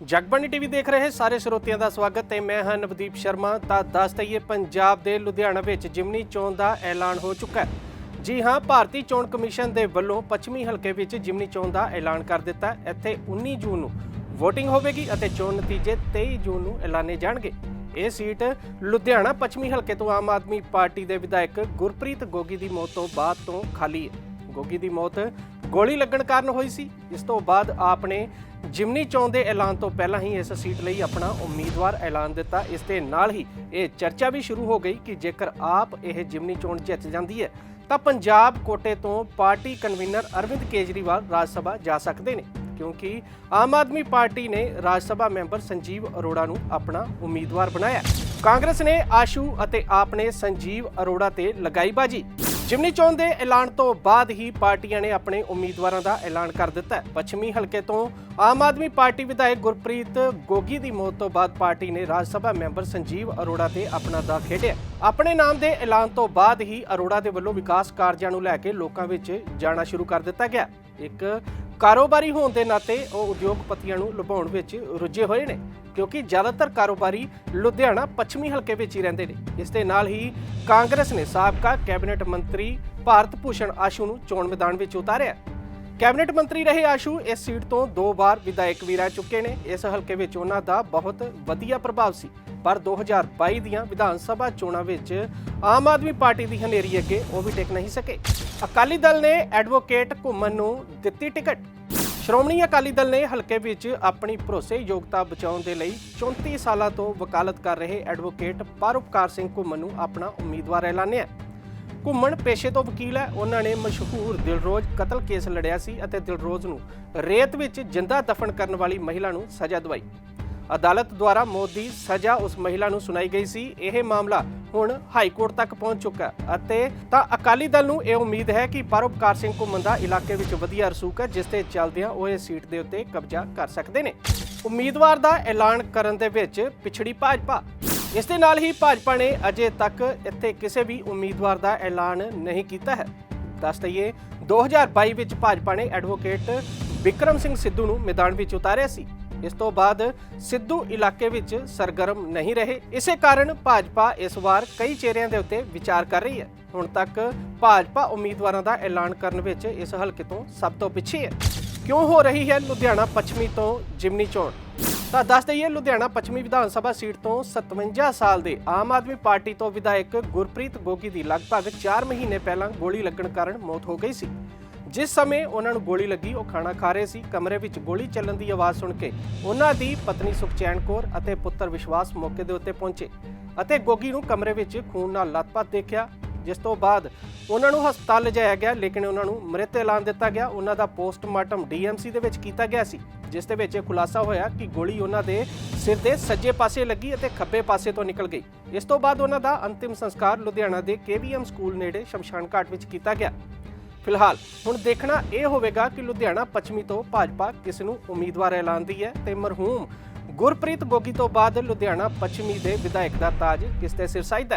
Jagbani TV ਦੇਖ ਰਹੇ ਸਾਰੇ ਸਰੋਤਿਆਂ ਦਾ ਸਵਾਗਤ ਤੇ ਮੈਂ ਹਾਂ ਨਵਦੀਪ ਸ਼ਰਮਾ। ਤਾਂ ਦੱਸ ਦਈਏ, ਪੰਜਾਬ ਦੇ ਲੁਧਿਆਣਾ ਵਿੱਚ ਜਿਮਨੀ ਚੋਣ ਦਾ ਐਲਾਨ ਹੋ ਚੁੱਕਾ ਹੈ। ਜੀ ਹਾਂ, ਭਾਰਤੀ ਚੋਣ ਕਮਿਸ਼ਨ ਦੇ ਵੱਲੋਂ ਪੱਛਮੀ ਹਲਕੇ ਵਿੱਚ ਜਿਮਨੀ ਚੋਣ ਦਾ ਐਲਾਨ ਕਰ ਦਿੱਤਾ ਇੱਥੇ 19 ਜੂਨ ਨੂੰ VOTING ਹੋਵੇਗੀ ਅਤੇ ਚੋਣ ਨਤੀਜੇ 23 ਜੂਨ ਨੂੰ ਐਲਾਨੇ ਜਾਣਗੇ। ਇਹ ਸੀਟ ਲੁਧਿਆਣਾ ਪੱਛਮੀ ਹਲਕੇ ਤੋਂ ਆਮ ਆਦਮੀ ਪਾਰਟੀ ਦੇ ਵਿਧਾਇਕ ਗੁਰਪ੍ਰੀਤ ਗੋਗੀ ਦੀ ਮੌਤ ਤੋਂ ਬਾਅਦ ਤੋਂ ਖਾਲੀ ਹੈ। ਗੋਗੀ ਦੀ ਮੌਤ ਗੋਲੀ ਲੱਗਣ ਕਾਰਨ ਹੋਈ ਸੀ। ਇਸ ਤੋਂ ਬਾਅਦ ਆਪ ਨੇ ਜਿਮਨੀ ਚੋਣ ਦੇ ਐਲਾਨ ਤੋਂ ਪਹਿਲਾਂ ਹੀ ਇਸ ਸੀਟ ਲਈ ਆਪਣਾ ਉਮੀਦਵਾਰ ਐਲਾਨ ਦਿੱਤਾ। ਇਸ ਦੇ ਨਾਲ ਹੀ ਇਹ ਚਰਚਾ ਵੀ ਸ਼ੁਰੂ ਹੋ ਗਈ ਕਿ ਜੇਕਰ ਆਪ ਇਹ ਜਿਮਨੀ ਚੋਣ ਜਿੱਤ ਜਾਂਦੀ ਹੈ, ਤਾਂ ਪੰਜਾਬ ਕੋਟੇ ਤੋਂ ਪਾਰਟੀ ਕਨਵੀਨਰ ਅਰਵਿੰਦ ਕੇਜਰੀਵਾਲ ਰਾਜ ਸਭਾ ਜਾ ਸਕਦੇ ਨੇ, ਕਿਉਂਕਿ ਆਮ ਆਦਮੀ ਪਾਰਟੀ ਨੇ ਰਾਜ ਸਭਾ ਮੈਂਬਰ ਸੰਜੀਵ ਅਰੋੜਾ ਨੂੰ ਆਪਣਾ ਉਮੀਦਵਾਰ ਬਣਾਇਆ। ਕਾਂਗਰਸ ਨੇ ਆਸ਼ੂ ਅਤੇ ਆਪ ਨੇ ਸੰਜੀਵ ਅਰੋੜਾ ਤੇ ਲਗਾਈ ਬਾਜੀ ਜਿਮਨੀ ਚੋਣ ਦੇ ਐਲਾਨ ਤੋਂ ਬਾਅਦ ਹੀ ਪਾਰਟੀਆਂ ਨੇ ਆਪਣੇ ਉਮੀਦਵਾਰਾਂ ਦਾ ਐਲਾਨ ਕਰ ਦਿੱਤਾ ਪੱਛਮੀ ਹਲਕੇ ਤੋਂ ਆਮ ਆਦਮੀ ਪਾਰਟੀ ਵਿਧਾਇਕ ਗੁਰਪ੍ਰੀਤ ਗੋਗੀ ਦੀ ਮੌਤ ਤੋਂ ਬਾਅਦ ਪਾਰਟੀ ਨੇ ਰਾਜ ਸਭਾ ਮੈਂਬਰ ਸੰਜੀਵ ਅਰੋੜਾ ਤੇ ਆਪਣਾ ਦਾ ਖੇਡਿਆ। ਆਪਣੇ ਨਾਮ ਦੇ ਐਲਾਨ ਤੋਂ ਬਾਅਦ ਹੀ ਅਰੋੜਾ ਦੇ ਵੱਲੋਂ ਵਿਕਾਸ ਕਾਰਜਾਂ ਨੂੰ ਲੈ ਕੇ ਲੋਕਾਂ ਵਿੱਚ ਜਾਣਾ ਸ਼ੁਰੂ ਕਰ ਦਿੱਤਾ ਗਿਆ। ਇੱਕ ਕਾਰੋਬਾਰੀ ਹੋਣ ਦੇ ਨਾਤੇ ਉਹ ਉਦਯੋਗਪਤੀਆਂ ਨੂੰ ਲੁਭਾਉਣ ਵਿੱਚ ਰੁੱਝੇ ਹੋਏ ਨੇ, ਕਿਉਂਕਿ ਜ਼ਿਆਦਾਤਰ ਕਾਰੋਬਾਰੀ ਲੁਧਿਆਣਾ ਪੱਛਮੀ ਹਲਕੇ ਵਿੱਚ ਹੀ ਰਹਿੰਦੇ ਨੇ। ਇਸ ਦੇ ਨਾਲ ਹੀ ਕਾਂਗਰਸ ਨੇ ਸਾਬਕਾ ਕੈਬਨਿਟ ਮੰਤਰੀ ਭਾਰਤ ਭੂਸ਼ਣ ਆਸ਼ੂ ਨੂੰ ਚੋਣ ਮੈਦਾਨ ਵਿੱਚ ਉਤਾਰਿਆ। ਕੈਬਨਿਟ ਮੰਤਰੀ ਰਹੇ ਆਸ਼ੂ ਇਸ ਸੀਟ ਤੋਂ ਦੋ ਵਾਰ ਵਿਧਾਇਕ ਵੀ ਰਹਿ ਚੁੱਕੇ ਨੇ। ਇਸ ਹਲਕੇ ਵਿੱਚ ਉਹਨਾਂ ਦਾ ਬਹੁਤ ਵਧੀਆ ਪ੍ਰਭਾਵ ਸੀ। ਪਰ 2022 ਦੀਆਂ ਵਿਧਾਨ ਸਭਾ ਚੋਣਾਂ ਵਿੱਚ ਆਮ ਆਦਮੀ ਪਾਰਟੀ ਦੀ ਹਨੇਰੀ ਅੱਗੇ ਉਹ ਵੀ ਟਿਕ ਨਹੀਂ ਸਕੇ। ਅਕਾਲੀ ਦਲ ਨੇ ਐਡਵੋਕੇਟ ਘੁੰਮਣ ਨੂੰ ਦਿੱਤੀ ਟਿਕਟ। ਸ਼੍ਰੋਮਣੀ ਅਕਾਲੀ ਦਲ ਨੇ ਹਲਕੇ ਵਿੱਚ ਆਪਣੀ ਭਰੋਸੇਯੋਗਤਾ ਬਚਾਉਣ ਦੇ ਲਈ 34 ਸਾਲਾਂ ਤੋਂ ਵਕਾਲਤ ਕਰ ਰਹੇ ਐਡਵੋਕੇਟ ਪਰਉਪਕਾਰ ਸਿੰਘ ਘੁੰਮਣ ਨੂੰ ਆਪਣਾ ਉਮੀਦਵਾਰ ਐਲਾਨਿਆ ਘੁੰਮਣ ਪੇਸ਼ੇ ਤੋਂ ਵਕੀਲ ਹੈ। ਉਹਨਾਂ ਨੇ ਮਸ਼ਹੂਰ ਦਿਲਰੋਜ਼ ਕਤਲ ਕੇਸ ਲੜਿਆ ਸੀ ਅਤੇ ਦਿਲਰੋਜ਼ ਨੂੰ ਰੇਤ ਵਿੱਚ ਜਿੰਦਾ ਦਫਨ ਕਰਨ ਵਾਲੀ ਮਹਿਲਾ ਨੂੰ ਸਜ਼ਾ ਦਵਾਈ। ਅਦਾਲਤ ਦੁਆਰਾ ਮੌਤ ਦੀ ਸਜ਼ਾ ਉਸ ਮਹਿਲਾ ਨੂੰ ਸੁਣਾਈ ਗਈ ਸੀ। ਇਹ ਮਾਮਲਾ ਹੁਣ ਹਾਈ ਕੋਰਟ ਤੱਕ ਪਹੁੰਚ ਚੁੱਕਾ ਅਤੇ ਤਾਂ ਅਕਾਲੀ ਦਲ ਨੂੰ ਇਹ ਉਮੀਦ ਹੈ ਕਿ ਪਰਉਪਕਾਰ ਸਿੰਘ ਘੁੰਮਣ ਦਾ ਇਲਾਕੇ ਵਿੱਚ ਵਧੀਆ ਰਸੂਖ ਹੈ, ਜਿਸ ਤੇ ਚੱਲਦਿਆਂ ਉਹ ਇਹ ਸੀਟ ਦੇ ਉੱਤੇ ਕਬਜ਼ਾ ਕਰ ਸਕਦੇ ਨੇ। ਉਮੀਦਵਾਰ ਦਾ ਐਲਾਨ ਕਰਨ ਦੇ ਵਿੱਚ ਪਿਛੜੀ ਭਾਜਪਾ। ਇਸ ਦੇ ਨਾਲ ਹੀ ਭਾਜਪਾ ਨੇ ਅਜੇ ਤੱਕ ਇੱਥੇ ਕਿਸੇ ਵੀ ਉਮੀਦਵਾਰ ਦਾ ਐਲਾਨ ਨਹੀਂ ਕੀਤਾ ਹੈ। ਦੱਸ ਦਈਏ 2022 ਵਿੱਚ ਭਾਜਪਾ ਨੇ ਐਡਵੋਕੇਟ ਵਿਕਰਮ ਸਿੰਘ ਸਿੱਧੂ ਨੂੰ ਮੈਦਾਨ ਵਿੱਚ ਉਤਾਰਿਆ ਸੀ। ਇਸ ਤੋਂ ਬਾਅਦ ਸਿੱਧੂ ਇਲਾਕੇ ਵਿੱਚ ਸਰਗਰਮ ਨਹੀਂ ਰਹੇ। ਇਸੇ ਕਾਰਨ ਭਾਜਪਾ ਇਸ ਵਾਰ ਕਈ ਚਿਹਰਿਆਂ ਦੇ ਉੱਤੇ ਵਿਚਾਰ ਕਰ ਰਹੀ ਹੈ। ਹੁਣ ਤੱਕ ਭਾਜਪਾ ਉਮੀਦਵਾਰਾਂ ਦਾ ਐਲਾਨ ਕਰਨ ਵਿੱਚ ਇਸ ਹਲਕੇ ਤੋਂ ਸਭ ਤੋਂ ਪਿੱਛੇ ਹੈ। ਕਿਉਂ ਹੋ ਰਹੀ ਹੈ ਲੁਧਿਆਣਾ ਪੱਛਮੀ ਤੋਂ ਜਿਮਨੀ ਚੋਣ? ਤਾਂ ਦੱਸ ਦਈਏ, ਲੁਧਿਆਣਾ ਪੱਛਮੀ ਵਿਧਾਨ ਸਭਾ ਸੀਟ ਤੋਂ 57 ਸਾਲ ਦੇ ਆਮ ਆਦਮੀ ਪਾਰਟੀ ਤੋਂ ਵਿਧਾਇਕ ਗੁਰਪ੍ਰੀਤ ਗੋਗੀ ਦੀ ਲਗਭਗ 4 ਮਹੀਨੇ ਪਹਿਲਾਂ ਗੋਲੀ ਲੱਗਣ ਕਾਰਨ ਮੌਤ ਹੋ ਗਈ ਸੀ। ਜਿਸ ਸਮੇਂ ਉਹਨਾਂ ਨੂੰ ਗੋਲੀ ਲੱਗੀ, ਉਹ ਖਾਣਾ ਖਾ ਰਹੇ ਸੀ। ਕਮਰੇ ਵਿੱਚ ਗੋਲੀ ਚੱਲਣ ਦੀ ਆਵਾਜ਼ ਸੁਣ ਕੇ ਉਹਨਾਂ ਦੀ ਪਤਨੀ ਸੁਖਚੈਨ ਕੌਰ ਅਤੇ ਪੁੱਤਰ ਵਿਸ਼ਵਾਸ ਮੌਕੇ ਦੇ ਉੱਤੇ ਪਹੁੰਚੇ ਅਤੇ ਗੋਗੀ ਨੂੰ ਕਮਰੇ ਵਿੱਚ ਖੂਨ ਨਾਲ ਲੱਤਪੱਤ ਦੇਖਿਆ, ਜਿਸ ਤੋਂ ਬਾਅਦ ਉਹਨਾਂ ਨੂੰ ਹਸਪਤਾਲ ਲਿਜਾਇਆ ਗਿਆ, ਲੇਕਿਨ ਉਹਨਾਂ ਨੂੰ ਮ੍ਰਿਤ ਐਲਾਨ ਦਿੱਤਾ ਗਿਆ। ਉਹਨਾਂ ਦਾ ਪੋਸਟਮਾਰਟਮ ਡੀਐਮਸੀ ਦੇ ਵਿੱਚ ਕੀਤਾ ਗਿਆ ਸੀ, ਜਿਸ ਦੇ ਵਿੱਚ ਇਹ ਖੁਲਾਸਾ ਹੋਇਆ ਕਿ ਗੋਲੀ ਉਹਨਾਂ ਦੇ ਸਿਰ ਦੇ ਸੱਜੇ ਪਾਸੇ ਲੱਗੀ ਅਤੇ ਖੱਬੇ ਪਾਸੇ ਤੋਂ ਨਿਕਲ ਗਈ। ਇਸ ਤੋਂ ਬਾਅਦ ਉਹਨਾਂ ਦਾ ਅੰਤਿਮ ਸੰਸਕਾਰ ਲੁਧਿਆਣਾ ਦੇ ਕੇਵੀਐਮ ਸਕੂਲ ਨੇੜੇ ਸ਼ਮਸ਼ਾਨ ਘਾਟ ਵਿੱਚ ਕੀਤਾ ਗਿਆ। ਫਿਲਹਾਲ। ਹੁਣ ਦੇਖਣਾ ਇਹ ਹੋਵੇਗਾ ਕਿ ਲੁਧਿਆਣਾ ਪੱਛਮੀ ਤੋਂ ਭਾਜਪਾ ਕਿਸ ਨੂੰ ਉਮੀਦਵਾਰ ਐਲਾਨਦੀ ਹੈ ਤੇ ਮਰਹੂਮ ਗੁਰਪ੍ਰੀਤ ਗੋਗੀ ਤੋਂ ਬਾਅਦ ਲੁਧਿਆਣਾ ਪੱਛਮੀ ਦੇ ਵਿਧਾਇਕ ਦਾ ਤਾਜ ਕਿਸ ਤੇ ਸਿਰ ਸਾਈਦਾ ਹੈ?